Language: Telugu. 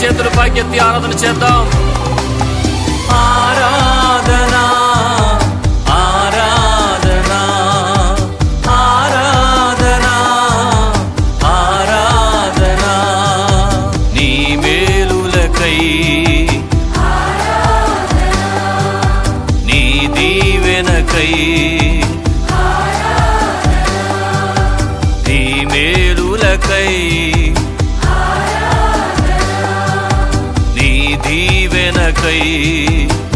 చేతులు పైకెత్తి ఆరాధన చేద్దాం. ఆరాధనా ఆరాధనా ఆరాధనా ఆరాధనా. నీ మేలులకై నీ దీవెనకై నీ మేలులకై నీ దీవెనకై